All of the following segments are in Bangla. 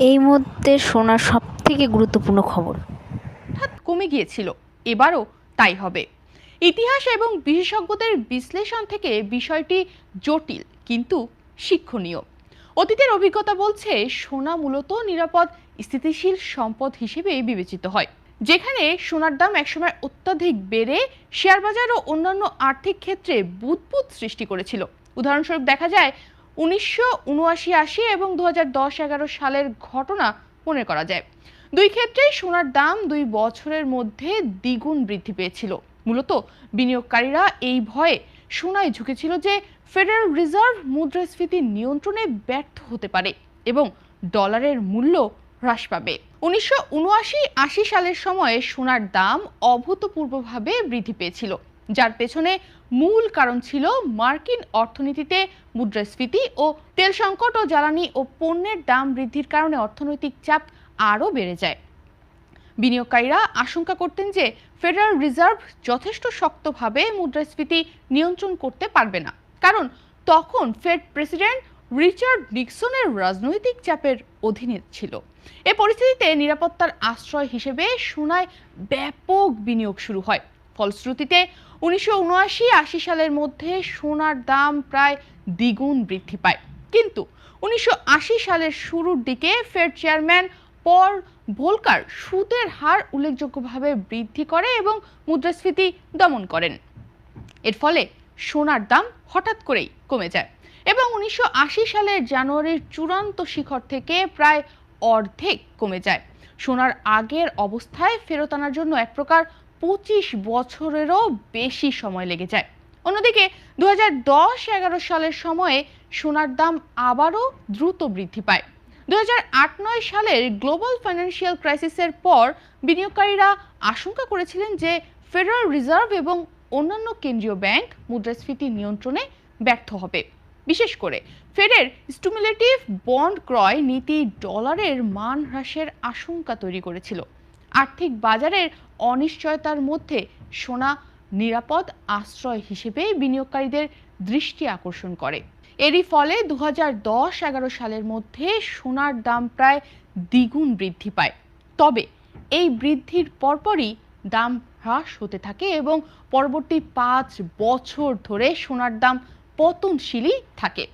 এই মুহূর্তে সোনার সব থেকে গুরুত্বপূর্ণ খবর। কমে গিয়েছিল। এবারও তাই হবে। ইতিহাস এবং বিশেষজ্ঞদের বিশ্লেষণ থেকে বিষয়টি জটিল, কিন্তু শিক্ষণীয়। অতীতের অভিজ্ঞতা বলছে, সোনা মূলত নিরাপদ, স্থিতিশীল সম্পদ হিসেবে বিবেচিত হয়। যেখানে সোনার দাম একসময় অত্যাধিক বেড়ে শেয়ার বাজার ও অন্যান্য আর্থিক ক্ষেত্রে বুদবুদ সৃষ্টি করেছিল। উদাহরণস্বরূপ দেখা যায় উনিশশো উনআশি আশি এবং দু হাজার দশ এগারো সালের ঘটনা মনে করা যায়। দুই ক্ষেত্রেই সোনার দাম দুই বছরের মধ্যে দ্বিগুণ বৃদ্ধি পেয়েছিল। মূলত বিনিয়োগকারীরা এই ভয়ে সোনায় ঝুঁকেছিল যে ফেডারেল রিজার্ভ মুদ্রাস্ফীতি নিয়ন্ত্রণে ব্যর্থ হতে পারে এবং ডলারের মূল্য হ্রাস পাবে। উনিশশো আশি সালের সময়ে সোনার দাম অভূতপূর্বভাবে বৃদ্ধি পেয়েছিল, যার পেছনে মূল কারণ ছিল মার্কিন অর্থনীতিতে মুদ্রাস্ফীতি ও তেল সংকট ও জ্বালানি ও পণ্যের দাম বৃদ্ধির কারণে অর্থনৈতিক চাপ আরও বেড়ে যায়। বিনিয়োগকারীরা আশঙ্কা করতেন যে ফেডারেল রিজার্ভ যথেষ্ট শক্তভাবে মুদ্রাস্ফীতি নিয়ন্ত্রণ করতে পারবে না। কারণ তখন ফেড প্রেসিডেন্ট রিচার্ড নিক্সনের রাজনৈতিক চাপের অধীনে ছিল। এ পরিস্থিতিতে নিরাপত্তার আশ্রয় হিসেবে সোনায় ব্যাপক বিনিয়োগ শুরু হয়। ফলশ্রুতিতে উনিশশো উনআশি আশি সালের মধ্যে সোনার দাম প্রায় দ্বিগুণ বৃদ্ধি পায়। কিন্তু উনিশশো আশি সালের শুরুর দিকে ফেড চেয়ারম্যান পর ভোলকার সুদের হার উল্লেখযোগ্যভাবে বৃদ্ধি করে এবং মুদ্রাস্ফীতি দমন করেন। এর ফলে সোনার দাম হঠাৎ করেই কমে যায় এবং উনিশশো আশি সালের জানুয়ারির চূড়ান্ত শিখর থেকে প্রায় অর্ধেক কমে যায়। সোনার আগের অবস্থায় ফেরত আনার জন্য এক প্রকার পঁচিশ বছরেরও বেশি সময় লেগে যায়। অন্যদিকে দু হাজার দশ এগারো সালের সময়ে সোনার দাম আবারও দ্রুত বৃদ্ধি পায়। দু আট নয় সালের গ্লোবাল ফাইন্যান্সিয়াল ক্রাইসিসের পর বিনিয়োগকারীরা আশঙ্কা করেছিলেন যে ফেডারেল রিজার্ভ এবং অন্যান্য কেন্দ্রীয় ব্যাংক মুদ্রাস্ফীতি নিয়ন্ত্রণে ব্যর্থ হবে। বিশেষ করে ফেডের স্টিমুলেটিভ বন্ড ক্রয় নীতি ডলারের মান হ্রাসের আশঙ্কা তৈরি করেছিল। আর্থিক বাজারের অনিশ্চয়তার মধ্যে সোনা নিরাপদ আশ্রয় হিসেবে বিনিয়োগকারীদের দৃষ্টি আকর্ষণ করে। এরই ফলে দু হাজার দশ এগারো সালের মধ্যে সোনার দাম প্রায় দ্বিগুণ বৃদ্ধি পায়। তবে এই বৃদ্ধির পরপরই দাম হ্রাস হতে থাকে এবং পরবর্তী পাঁচ বছর ধরে সোনার দাম পতনশীলই থাকে।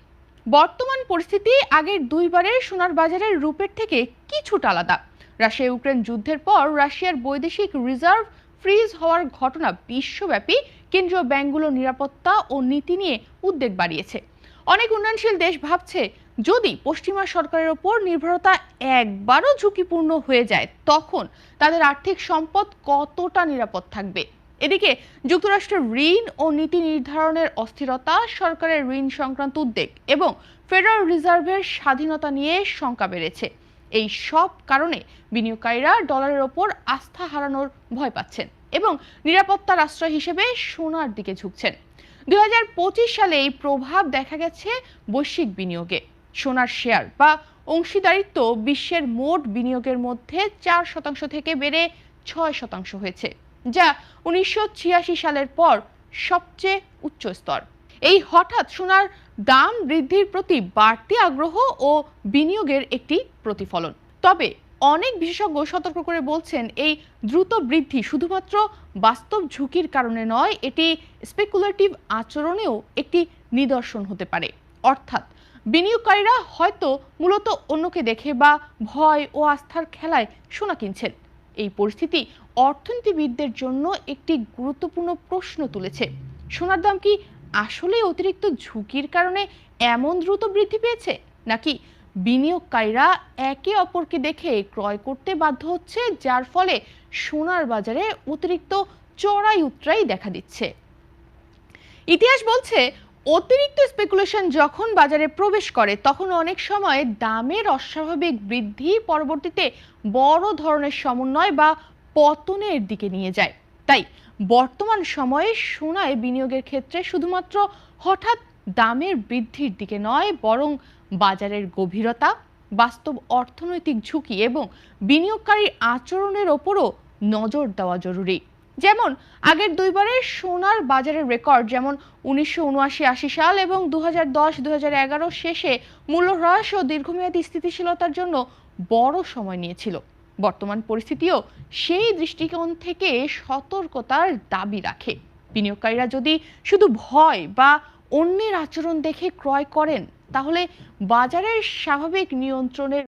বর্তমান পরিস্থিতি আগের দুইবারের সোনার বাজারের রূপের থেকে কিছুটা আলাদা। রাশিয়া ইউক্রেন যুদ্ধের পর রাশিয়ার বৈদেশিক রিজার্ভ ফ্রিজ হওয়ার ঘটনা বিশ্বব্যাপী। কেন্দ্রীয় ব্যাংকগুলোর নিরাপত্তা ও নীতি নিয়ে উদ্বেগ বাড়িয়েছে। অনেক উন্নয়নশীল দেশ ভাবছে, যদি পশ্চিমা সরকারের ওপর নির্ভরতা একবারও ঝুঁকিপূর্ণ হয়ে যায়, তখন তাদের আর্থিক সম্পদ কতটা নিরাপদ থাকবে? এদিকে, যুক্তরাষ্ট্রের ঋণ ও নীতি নির্ধারণের অস্থিরতা, সরকারের ঋণ সংক্রান্ত উদ্বেগ এবং ফেডারেল রিজার্ভের স্বাধীনতা নিয়ে শঙ্কা বেড়েছে। এই সব কারণে বিনিয়োগকারীরা ডলারের ওপর আস্থা হারানোর ভয় পাচ্ছেন এবং নিরাপত্তার আশ্রয় হিসেবে সোনার দিকে ঝুঁকছেন। দু হাজার পঁচিশ সালে এই প্রভাব দেখা গেছে বৈশ্বিক বিনিয়োগে। সোনার শেয়ার বা অংশীদারিত্ব বিশ্বের মোট বিনিয়োগের মধ্যে চার শতাংশ থেকে বেড়ে ছয় শতাংশ হয়েছে, যা উনিশশো ছিয়াশি সালের পর সবচেয়ে উচ্চ স্তর। এই হঠাৎ সোনার দাম বৃদ্ধির প্রতি বাড়তি আগ্রহ ও বিনিয়োগের একটি প্রতিফলন। তবে অনেক বিশেষজ্ঞ সতর্ক করে বলছেন, এই দ্রুত বৃদ্ধি শুধুমাত্র বাস্তব ঝুঁকির কারণে নয়, এটি স্পেকুলেটিভ আচরণেও একটি নিদর্শন হতে পারে। অর্থাৎ, বিনিয়োগকারীরা হয়তো মূলত অন্যকে দেখে বা ভয় ও আস্থার খেলায় সোনা কিনছেন। এই পরিস্থিতি অর্থনীতিবিদদের জন্য একটি গুরুত্বপূর্ণ প্রশ্ন তুলেছে। সোনার দাম কি আসলে অতিরিক্ত ঝুঁকির কারণে এমন দ্রুত বৃদ্ধি পেয়েছে? নাকি বিনিয়োগকারীরা একে অপরকে দেখে ক্রয় করতে বাধ্য হচ্ছে, যার ফলে সোনার বাজারে অতিরিক্ত চড়াই উতরাই দেখা দিচ্ছে? ইতিহাস বলছে, অতিরিক্ত স্পেকুলেশন যখন বাজারে প্রবেশ করে, তখন অনেক সময় দামের অস্বাভাবিক বৃদ্ধি পরবর্তীতে বড় ধরনের সমন্বয় বা পতনের দিকে নিয়ে যায়। তাই বর্তমান সময়ে সোনায় বিনিয়োগের ক্ষেত্রে শুধুমাত্র হঠাৎ দামের বৃদ্ধির দিকে নয়, বরং বাজারের গভীরতা, বাস্তব অর্থনৈতিক ঝুঁকি এবং বিনিয়োগকারীর আচরণের ওপরও নজর দেওয়া জরুরি। যেমন, আগের দুইবারের সোনার বাজারের রেকর্ড যেমন উনিশশো উনআশি আশি সাল এবং দু হাজার শেষে মূল্য হ্রাস ও দীর্ঘমেয়াদী স্থিতিশীলতার জন্য বড় সময় নিয়েছিল। বর্তমান পরিস্থিতিও সেই দৃষ্টিকোণ থেকে সতর্কতার দাবি রাখে। বিনিয়োগকারীরা যদি শুধু ভয় বা অন্যের আচরণ দেখে ক্রয় করেন, তাহলে বাজারের স্বাভাবিক নিয়ন্ত্রণের